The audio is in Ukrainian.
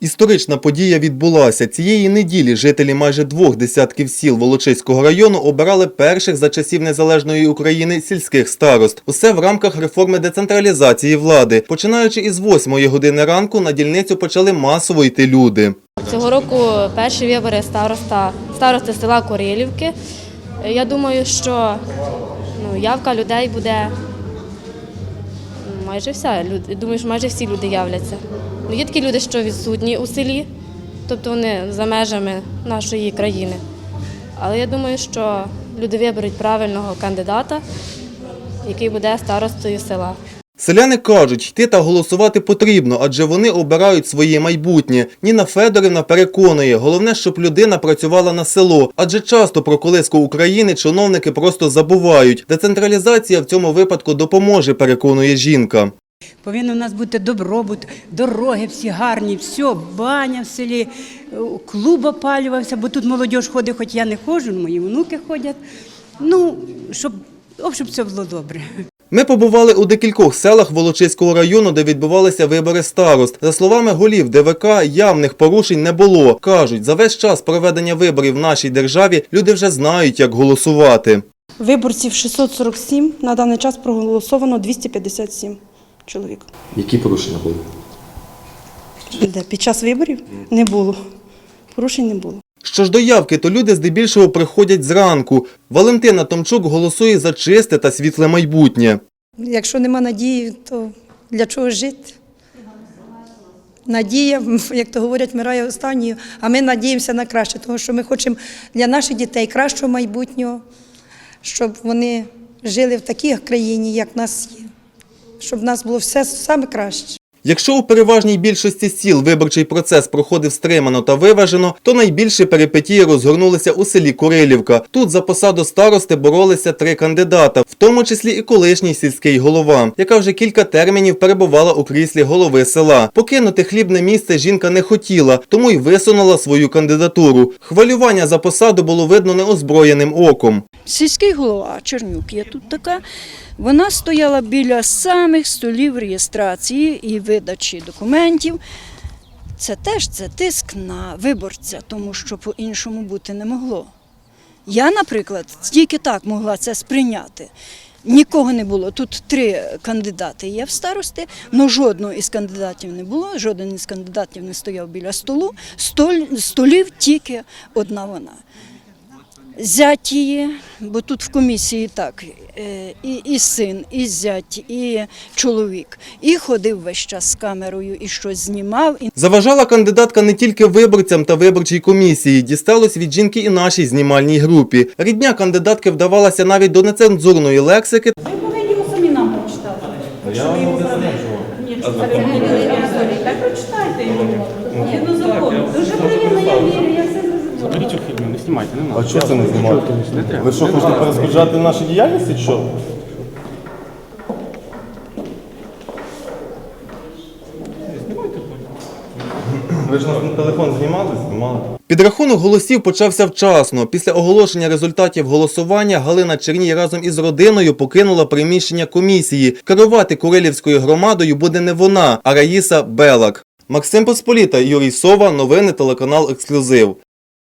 Історична подія відбулася. Цієї неділі жителі майже двох десятків сіл Волочиського району обирали перших за часів незалежної України сільських старост. Усе в рамках реформи децентралізації влади. Починаючи із 8 години ранку на дільницю почали масово йти люди. Цього року перші вибори староста, старости села Корилівки. Я думаю, що ну, явка людей буде майже вся. люди. Думаю, що майже всі люди являться. Ну, є такі люди, що відсутні у селі, тобто вони за межами нашої країни. Але я думаю, що люди виберуть правильного кандидата, який буде старостою села. Селяни кажуть, йти та голосувати потрібно, адже вони обирають своє майбутнє. Ніна Федорівна переконує, головне, щоб людина працювала на село, адже часто про колиску України чиновники просто забувають. Децентралізація в цьому випадку допоможе, переконує жінка. Повинен у нас бути добробут, дороги всі гарні, все, баня в селі, е, клуб опалювався, бо тут молодь ходить, хоч я не ходжу, мої внуки ходять. Ну, щоб, щоб все було добре. Ми побували у декількох селах Волочиського району, де відбувалися вибори старост. За словами голів ДВК, явних порушень не було. Кажуть, за весь час проведення виборів в нашій державі люди вже знають, як голосувати. Виборців 647, на даний час проголосовано 257 чоловік. Які порушення були? Де під час виборів не було. Порушень не було. Що ж до явки, то люди здебільшого приходять зранку. Валентина Томчук голосує за чисте та світле майбутнє. Якщо нема надії, то для чого жити? Надія, як то говорять, вмирає останньою, а ми надіємося на краще, тому що ми хочемо для наших дітей кращого майбутнього, щоб вони жили в такій країні, як в нас є, щоб в нас було все саме краще. Якщо у переважній більшості сіл виборчий процес проходив стримано та виважено, то найбільше перипетії розгорнулися у селі Курилівка. Тут за посаду старости боролися три кандидата, в тому числі і колишній сільський голова, яка вже кілька термінів перебувала у кріслі голови села. Покинути хлібне місце жінка не хотіла, тому й висунула свою кандидатуру. Хвалювання за посаду було видно неозброєним оком. Сільський голова Чернюк є тут така. Вона стояла біля самих столів реєстрації і видачі документів. Це теж це тиск на виборця, тому що по-іншому бути не могло. Я, наприклад, тільки так могла це сприйняти. Нікого не було. Тут три кандидати є в старости, але жодного із кандидатів не було, жоден із кандидатів не стояв біля столу. Столів тільки одна вона. Зять її, бо тут в комісії так, е, і, і син, і зять, і чоловік. І ходив весь час з камерою, і щось знімав. І Заважала кандидатка не тільки виборцям та виборчій комісії, дісталось від жінки і нашій знімальній групі. Рідня кандидатки вдавалася навіть до нецензурної лексики. Ви повинні його самі нам прочитати. Я вам Ні, так прочитайте його. Дуже приємно, я вірю, все у фільмі, не знімайте, не А треба. що це не знімати? Ви що, хочете перешкоджати нашій діяльності? чи Що? Ви ж нас на телефон знімали? Знімали. Підрахунок голосів почався вчасно. Після оголошення результатів голосування Галина Черній разом із родиною покинула приміщення комісії. Керувати Курилівською громадою буде не вона, а Раїса Белак. Максим Посполіта, Юрій Сова, новини телеканал Ексклюзив.